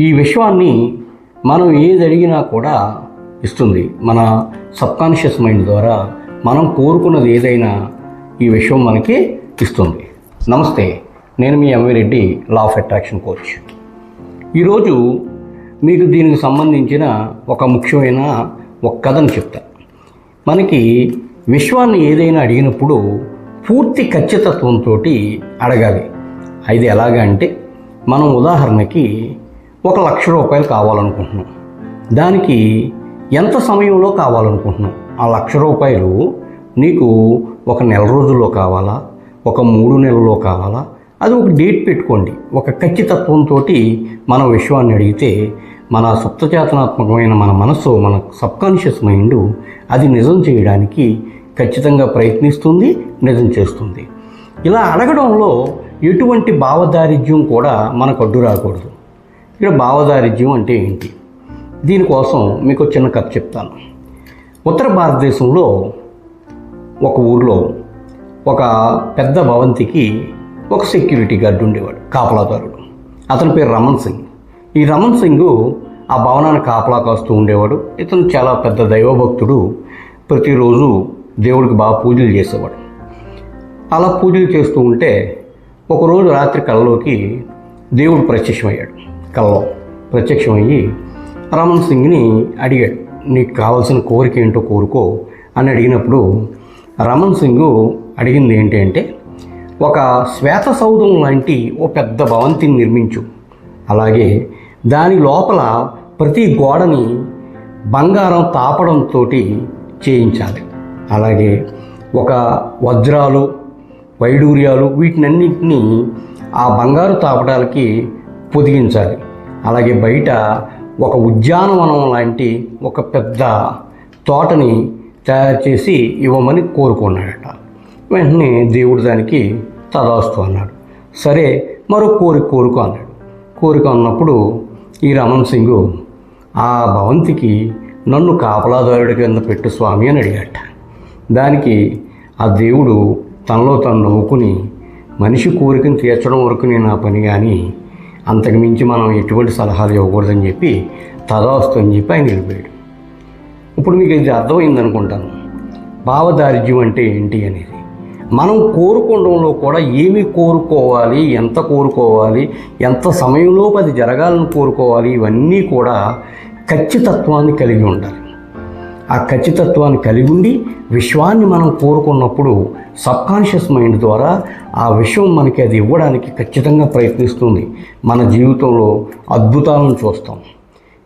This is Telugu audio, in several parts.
ఈ విశ్వాన్ని మనం ఏది అడిగినా కూడా ఇస్తుంది. మన సబ్కాన్షియస్ మైండ్ ద్వారా మనం కోరుకున్నది ఏదైనా ఈ విశ్వం మనకి ఇస్తుంది. నమస్తే నేను మీ M V Reddy law of attraction coach ఈరోజు మీకు దీనికి సంబంధించిన ఒక ముఖ్యమైన ఒక కథను చెప్తా. మనకి విశ్వాన్ని ఏదైనా అడిగినప్పుడు పూర్తి ఖచ్చితత్వంతో అడగాలి. అది ఎలాగా అంటే మనం ఉదాహరణకి ఒక లక్ష రూపాయలు కావాలనుకుంటున్నాం. దానికి ఎంత సమయంలో కావాలనుకుంటున్నాం? ఆ లక్ష రూపాయలు నీకు ఒక నెల రోజుల్లో కావాలా? ఒక మూడు నెలల్లో కావాలా? అది ఒక డేట్ పెట్టుకోండి. ఒక ఖచ్చితత్వంతో మన విశ్వాన్ని అడిగితే మన సుప్తచేతనాత్మకమైన మన మనస్సు మన సబ్కాన్షియస్ మైండ్ అది నిజం చేయడానికి ఖచ్చితంగా ప్రయత్నిస్తుంది నిజం చేస్తుంది. ఇలా అడగడంలో ఎటువంటి భావదారిద్ర్యం కూడా మనకు అడ్డు రాకూడదు ఇక్కడ భావదారిద్యం అంటే ఏంటి? దీనికోసం మీకు చిన్న కథ చెప్తాను. ఉత్తర భారతదేశంలో ఒక ఊర్లో ఒక పెద్ద భవంతికి ఒక సెక్యూరిటీ గార్డు ఉండేవాడు కాపలాదారుడు. అతని పేరు రమణ్ సింగ్. ఈ రమణ్ సింగ్ ఆ భవనాన్ని కాపలా కాస్తూ ఉండేవాడు. ఇతను చాలా పెద్ద దైవభక్తుడు. ప్రతిరోజు దేవుడికి బాగా పూజలు చేసేవాడు. అలా పూజలు చేస్తూ ఉంటే ఒకరోజు రాత్రి కళ్ళలోకి దేవుడు ప్రత్యక్షమయ్యాడు. కల్లో ప్రత్యక్షమయ్యి రమణ్ సింగ్ని అడిగాడు నీకు కావాల్సిన కోరిక ఏంటో కోరుకో అని అడిగినప్పుడు రమణ్ సింగ్ అడిగింది ఏంటి అంటే ఒక శ్వేత సౌధం లాంటి ఓ పెద్ద భవంతిని నిర్మించు. అలాగే దాని లోపల ప్రతి గోడని బంగారం తాపడంతో చేయించాలి. అలాగే ఒక వజ్రాలు వైడూర్యాలు వీటినన్నింటినీ ఆ బంగారు తాపడాలకి పొదిగించాలి. అలాగే బయట ఒక ఉద్యానవనం లాంటి ఒక పెద్ద తోటని తయారు చేసి ఇవ్వమని కోరుకున్నాడట. వెంటనే దేవుడు దానికి తదాస్తు అన్నాడు. సరే మరో కోరిక కోరుకో అన్నాడు. కోరిక అన్నప్పుడు ఈ రమణ్ సింగ్ ఆ భవంతికి నన్ను కాపలాదారుడి కింద పెట్టు స్వామి అని అడిగాట దానికి ఆ దేవుడు తనలో తను నవ్వుకుని మనిషి కోరికను తీర్చడం వరకు నేను నా పని కానీ అంతకు మించి మనం ఎటువంటి సలహాలు ఇవ్వకూడదని చెప్పి తదాస్తు అని చెప్పి ఆయన వెళ్ళిపోయాడు. ఇప్పుడు మీకు ఇది అర్థమైంది అనుకుంటాను భావదారిద్ర్యం అంటే ఏంటి అనేది? మనం కోరుకోవడంలో కూడా ఏమి కోరుకోవాలి ఎంత కోరుకోవాలి ఎంత సమయంలోపు అది జరగాలని కోరుకోవాలి ఇవన్నీ కూడా ఖచ్చితత్వాన్ని కలిగి ఉండాలి. ఆ ఖచ్చితత్వాన్ని కలిగి ఉండి విశ్వాన్ని మనం కోరుకున్నప్పుడు సబ్కాన్షియస్ మైండ్ ద్వారా ఆ విశ్వం మనకి అది ఇవ్వడానికి ఖచ్చితంగా ప్రయత్నిస్తుంది. మన జీవితంలో అద్భుతాలను చూస్తాం.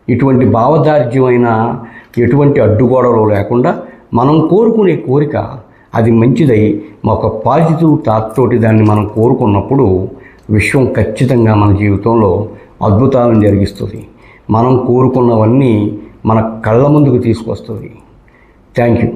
ఇటువంటి భావదార్జ్యమైన ఎటువంటి అడ్డుగోడలు లేకుండా మనం కోరుకునే కోరిక అది మంచిదై ఒక పాజిటివ్ థాట్ తోటి దాన్ని మనం కోరుకున్నప్పుడు విశ్వం ఖచ్చితంగా మన జీవితంలో అద్భుతాలను జరిగిస్తుంది. మనం కోరుకున్నవన్నీ మన కళ్ళ ముందుకు తీసుకొస్తుంది. Thank you